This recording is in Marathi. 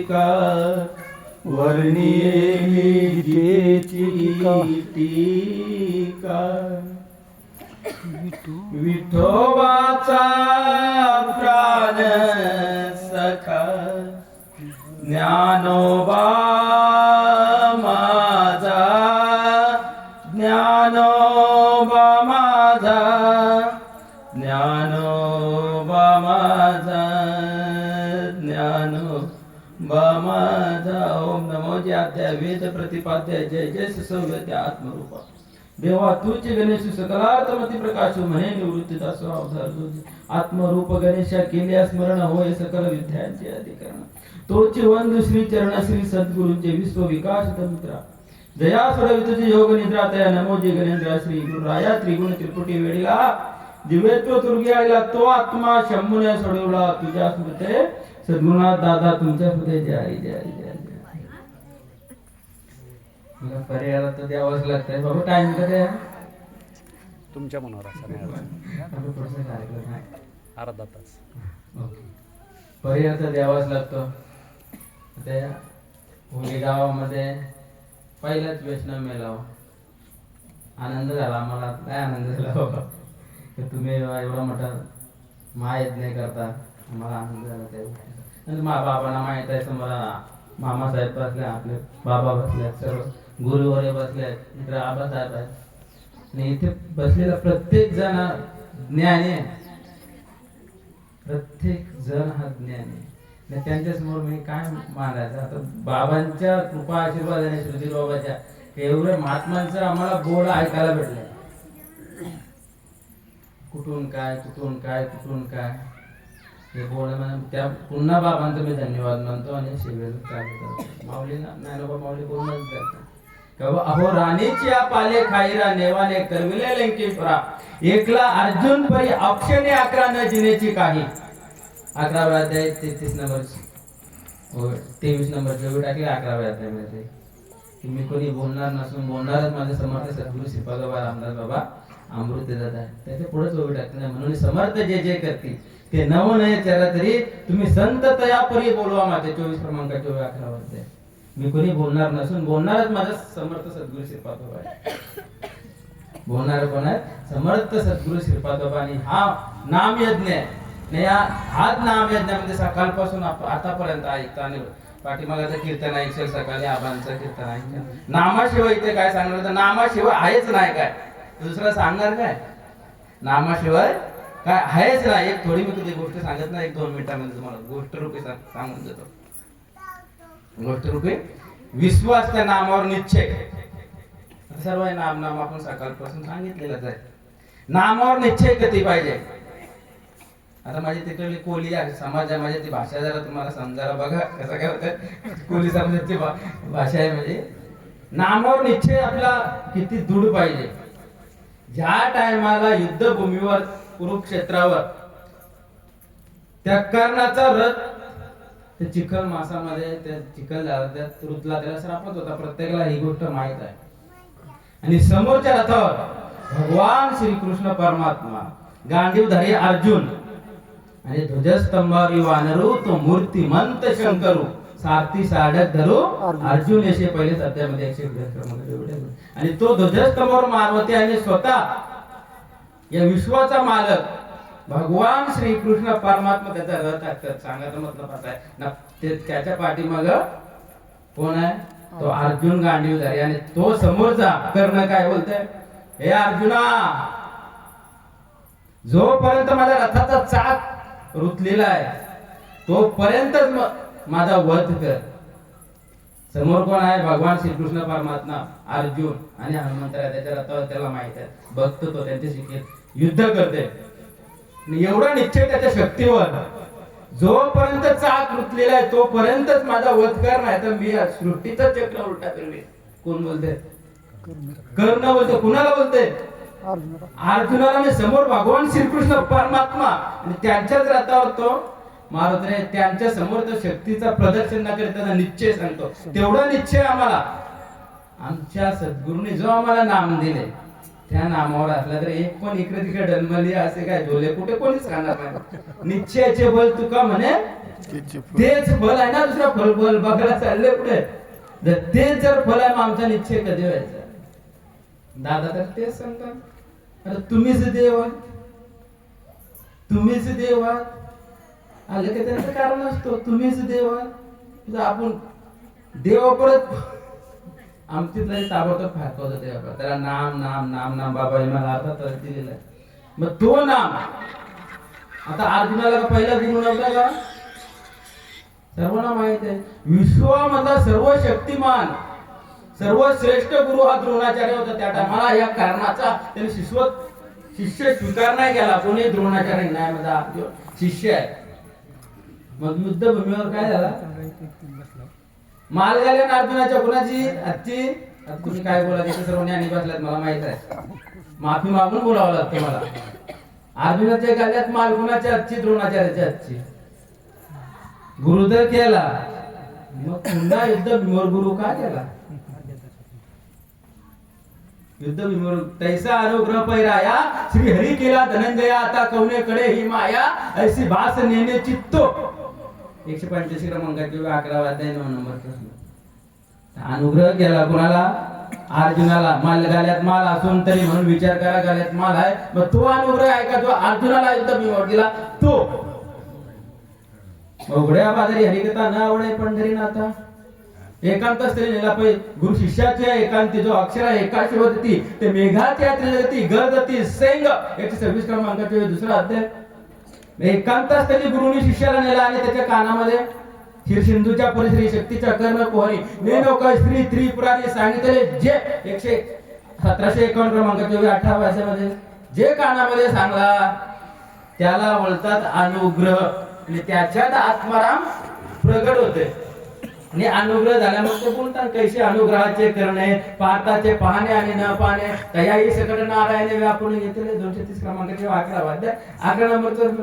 का वर्णिये का टीका. विठोबाचा प्राण सखा. ज्ञानोबा माझा. ज्ञानोबा माझा. ज्ञानोबा माझा. ज्ञानो माझा ओम नमो ज्याध्या वेद प्रतिपाद्य जय जय सव्य आत्मरूपा। देवा तूच गणेश सकलार्थमती प्रकाश म्हणे निवृत्ती दासो अवतार आत्मरूप गणेशा केल्या स्मरण होय सकल विद्यांचे अधिकरण। तोची वंद श्री चरण श्री सद्गुरूंचे विश्व विकास तंत्रा। जया सोडवी तुझे योग निद्रा तया नमो जे गणेंद्र श्री गुरु राया त्रिगुण त्रिपुटी वेळीला दिव्यत्व तुर्गी आलेला तो आत्मा शंभुने सोडवला तुझ्या स्मृते सद्गुरुनाथ दादा तुमच्या स्मृते जय जय जय मला पर्यायाला तर द्यावंच लागतंय. बाबा टाइम कधी तुमच्या मनावर असं कार्यक्रम आहे. अर्धा तास. पर्याय तर द्यावाच लागतो. ते होली गावामध्ये पहिलाच वैष्णव मेलाव. आनंद झाला आम्हाला. काय आनंद झाला बाबा? की तुम्ही एवढा मोठा महायज्ञ करता. मला आनंद झाला त्या माझ्या बाबांना माहीत आहे मला मामासाहेब बसले आपले बाबा बसले सर्व गुरुवरे बसले इकडे आबासाहेब आहेत. आणि इथे बसलेला प्रत्येक जण ज्ञानी आहे. प्रत्येक जण हा ज्ञानी आहे. त्यांच्यासमोर मी काय मागायचं? आता बाबांच्या कृपा आशीर्वादाने सुधीर बाबाच्या एवढे महात्मांचं आम्हाला बोल ऐकायला भेटलं कुठून काय कुठून काय कुठून काय? त्या पुन्हा बाबांचा मी धन्यवाद मानतो आणि शिवेल चालू करतो. माऊली ज्ञानोबा माऊली बोलूनच जातो अहो राणीची या पाले खाईरा नेवाने करविले परा एकला अर्जुन परी अक्षने अकरा न जिनेची काही. अकराव्या अध्याय तेहतीस नंबर हो, तेवीस नंबर जेवढी टाकली अकराव्या अध्यायामध्ये की मी कोणी बोलणार नसून बोलणारच माझे समर्थ सद्गुरु श्रीपाद बाबा रामदास बाबा. अमृत देतात आहे त्याच्या पुढे चोवी टाकते नाही म्हणून समर्थ जे जे करतील ते नव नये त्याला तरी तुम्ही संत तयापरी बोलवा माझे चोवीस क्रमांक चोवीस अकरा मी कोणी बोलणार नसून बोलणारच माझा समर्थ सद्गुरु श्रीपादोबा आहे बोलणार कोण आहे समर्थ सद्गुरु श्रीपादोबा आणि हा नाम यज्ञ आहे या हाच नाम यज्ञामध्ये सकाळपासून आतापर्यंत ऐकता आणि पाठीमागाचं कीर्तन ऐकशील सकाळी आबांचं कीर्तन ऐकशील नामाशिवाय इथे काय सांगणार? तर नामाशिवाय आहेच नाही काय. दुसरं सांगणार काय? नामाशिवाय काय आहेच ना एक थोडी मी तुझी गोष्ट सांगत नाही एक दोन मिनिटांमध्ये तुम्हाला. गोष्ट रूपे सांगून देतो. गोष्ट रूपे? विश्वास त्या नामावर निश्चय. सर्व नाम नाम आपण सकाळपासून सांगितलेलंच आहे. नामावर निश्चय कधी पाहिजे? आता माझी तिकडली कोली आहे समाज आहे माझी ती भाषा जरा तुम्हाला समजायला बघा कसं करतात. कोली समाजाची भा- भाषा आहे म्हणजे नामावर निश्चय आपला किती दृढ पाहिजे? ज्या टायमाला युद्धभूमीवर कुरुक्षेत्रावर. त्या कर्णाचा रथ त्या चिखल मासामध्ये त्या चिखल झाला त्या ऋतूला त्याला श्रापत होता. प्रत्येकाला ही गोष्ट माहीत आहे. आणि समोरच्या रथावर भगवान श्रीकृष्ण परमात्मा गांधीवधारी अर्जुन आणि ध्वजस्तंभावी वानरू तो मूर्तिमंत शंकरू सारथी साडक धरू अर्जुन यशे पहिले अध्यायामध्ये एकशे क्रमांक आणि तो ध्वजस्तंभावर मारवते आणि स्वतः या विश्वाचा मालक भगवान श्रीकृष्ण परमात्मा त्याचा रथ टाकतात सांगायचं मतलब असा आहे. ना ते त्याच्या पाठीमाग कोण आहे? तो अर्जुन गांडीवधारी आणि तो समोरचा कर्ण काय बोलतोय? हे अर्जुना जोपर्यंत माझ्या रथाचा चाक रुतलेला आहे तोपर्यंतच माझा वध कर. समोर कोण आहे? भगवान श्रीकृष्ण परमात्मा अर्जुन आणि हनुमंतराय त्याच्या रथावर त्याला माहीत आहे. बघतो तो त्यांच्याशी के- युद्ध करते एवढा निश्चय त्याच्या शक्तीवर. जोपर्यंत चाक रुतलेला आहे तोपर्यंतच माझा वध कर नाही तर मी सृष्टीचा चक्र उलटा करवे कोण बोलते कर्ण बोलते कुणाला बोलते अर्जुनाला मी समोर भगवान श्रीकृष्ण परमात्मा आणि त्यांच्याच रथावर तो मारुत रे त्यांच्यासमोर तो शक्तीचा प्रदर्शन न करीत त्याचा निश्चय सांगतो तेवढा निश्चय आम्हाला. आमच्या सद्गुरूने जो आम्हाला नाम दिले त्या नामावर असला तर एक पण इकडे तिकडे डलमली असे काय झोले कुठे कोणीच राहणार नाही. निश्चयाचे बल तुका म्हणे तेच फल आहे ना दुसरा फल फल बघायला चालले पुढे जर तेच जर फल आहे मग आमचा निश्चय कधी व्हायचा? दादा तर तेच सांगतात. अरे तुम्हीच देव आहे तुम्हीच देव आहात. आलं का त्यांचं कारण असतो? तुम्हीच देव. आहे म्हणजे आपण देवा परत आमची ताबडतोब फाकवतो देवा त्याला नाम नाम नाम नाम बाबा हे मला आता तर दिलेला आहे मग तो नाम आता अर्जुनाला पहिला गुरु नव्हता का? सर्वांना माहीत आहे. विश्वामधला सर्व शक्तिमान सर्वश्रेष्ठ गुरु हा द्रोणाचार्य होता त्या टायमाला या कारणाचा त्याने शिष्य शिष्य स्वीकार नाही केला. कोणी द्रोणाचार्य नाही माझा शिष्य आहे. मग युद्धभूमीवर काय झाला? माल घाले अर्जुनाच्या कुणाची हत्ती तुम्ही काय बोला त्याचे सर्व ज्ञानी बसल्यात मला माहीत आहे. माफी मागून बोलावं लागतं मला. अर्जुनाच्या गाल्यात माल कुणाच्या हत्ती द्रोणाचार्याच्या हत्ती? गुरु तर केला. मग पुन्हा युद्ध भीमोर गुरु का केला? युद्ध भीमोर तैसा अनुग्रह पैराया श्री हरी केला धनंजया आता कवने कडे ही माया ऐसी भास नेने चित्तो. एकशे पंच्याऐंशी क्रमांकाचे अकरा अध्याय नऊ नंबर प्रश्न. अनुग्रह केला कोणाला? अर्जुनाला. माल गाल्यात माल असून तरी म्हणून विचार करा गाल्यात माल आहे. मग तो अनुग्रह आहे का? जो अर्जुनाला युद्ध भीमवर दिला तो. उघड्या बाजारी हरिकथा न आवडे पंढरी नाथा एकांत स्त्रीला पै गुरु शिष्याच्या एकांती जो अक्षर आहे एकाशी होती ते मेघाच्या त्रिजगती गरजती सेंग. एकशे सव्वीस क्रमांकाचे दुसरा अध्याय. एकांतास त्यांनी गुरुनी शिष्याला नेला आणि त्याच्या कानामध्ये शिरसिंधूच्या परिश्री शक्तीच्या कर्ण कोहरी. नेनोक श्री त्रिपुराने सांगितले जे एकशे सतराशे एकावन्न क्रमांकाचे अठरा भाषेमध्ये जे कानामध्ये सांगला त्याला बोलतात अनुग्रह. आणि त्याच्यात आत्माराम प्रगट होते. आणि अनुग्रह झाल्यामुळे ते बोलतात कैसे अनुग्रहाचे करणे पाहताचे पाहणे आणि न पाहणे तयाही सकट नारायण व्यापून घेतले. दोनशे तीस क्रमांकाचे अकरा वाद्य. अकरा नंबरचं